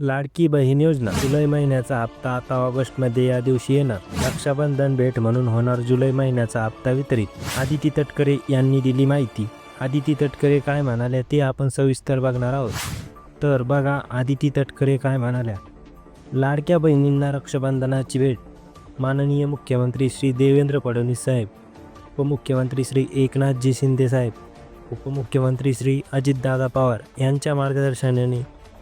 लाडकी बहीण योजना. जुलै महिन्याचा हप्ता आता ऑगस्टमध्ये या दिवशी येणार. रक्षाबंधन भेट म्हणून होणार जुलै महिन्याचा हप्ता वितरित. आदिती तटकरे यांनी दिली माहिती. आदिती तटकरे काय म्हणाल्या ते आपण सविस्तर बघणार आहोत. तर बघा आदिती तटकरे काय म्हणाल्या. लाडक्या बहिणींना रक्षाबंधनाची भेट. माननीय मुख्यमंत्री श्री देवेंद्र फडणवीस साहेब उपमुख्यमंत्री श्री एकनाथजी शिंदे साहेब उपमुख्यमंत्री श्री अजितदादा पवार यांच्या मार्गदर्शनाने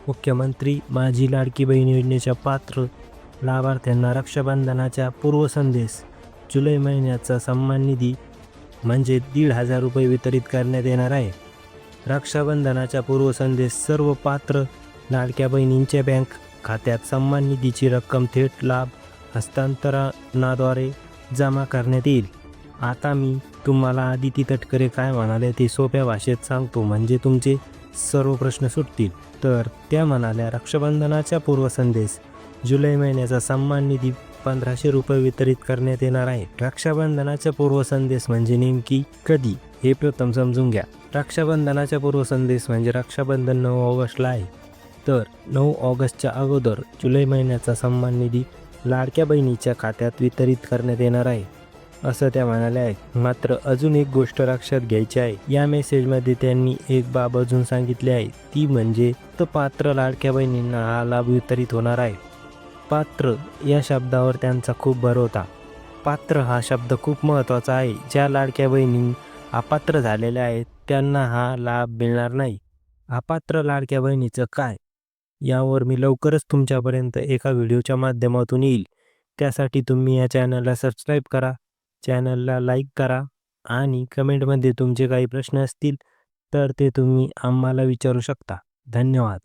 मुख्यमंत्री माझी लाडकी बहीण योजनेच्या पात्र लाभार्थ्यांना रक्षाबंधनाच्या पूर्वसंदेश जुलै महिन्याचा सन्मान निधी म्हणजे दीड हजार रुपये वितरित करण्यात येणार आहे. रक्षाबंधनाच्या पूर्वसंदेश सर्व पात्र लाडक्या बहिणींच्या बँक खात्यात सन्मान निधीची रक्कम थेट लाभ हस्तांतरणाद्वारे जमा करण्यात येईल. आता मी तुम्हाला आदिती तटकरे काय म्हणाले ते सोप्या भाषेत सांगतो. म्हणजे तुमचे सर्व प्रश्न सुटतील. तर त्या म्हणाल्या रक्षाबंधनाच्या पूर्वसंदेश. जुलै महिन्याचा सन्मान निधी पंधराशे रुपये वितरित करण्यात येणार आहे. रक्षाबंधनाचा पूर्वसंदेश म्हणजे नेमकी कधी? हे प्रथम समजून घ्या. रक्षाबंधनाचा पूर्वसंदेश म्हणजे रक्षाबंधन नऊ ऑगस्टला आहे. तर नऊ ऑगस्टच्या अगोदर जुलै महिन्याचा सन्मान निधी लाडक्या बहिणीच्या खात्यात वितरित करण्यात येणार आहे. असं त्या म्हणाल्या आहेत मात्र अजून एक गोष्ट लक्षात घ्यायची आहे. या मेसेजमध्ये त्यांनी एक बाब अजून सांगितली आहे. ती म्हणजे तर पात्र लाडक्या बहिणींना हा लाभ वितरित होणार आहे. पात्र या शब्दावर त्यांचा खूप भर होता. पात्र हा शब्द खूप महत्त्वाचा आहे. ज्या लाडक्या बहिणी अपात्र झालेल्या आहेत त्यांना हा लाभ मिळणार नाही. अपात्र लाडक्या बहिणीचं काय? यावर मी लवकरच तुमच्यापर्यंत एका व्हिडिओच्या माध्यमातून येईल. त्यासाठी तुम्ही या चॅनलला सबस्क्राईब करा. चॅनलला लाईक करा आणि कमेंटमध्ये तुमचे काही प्रश्न असतील तर ते तुम्ही आम्हाला विचारू शकता. धन्यवाद.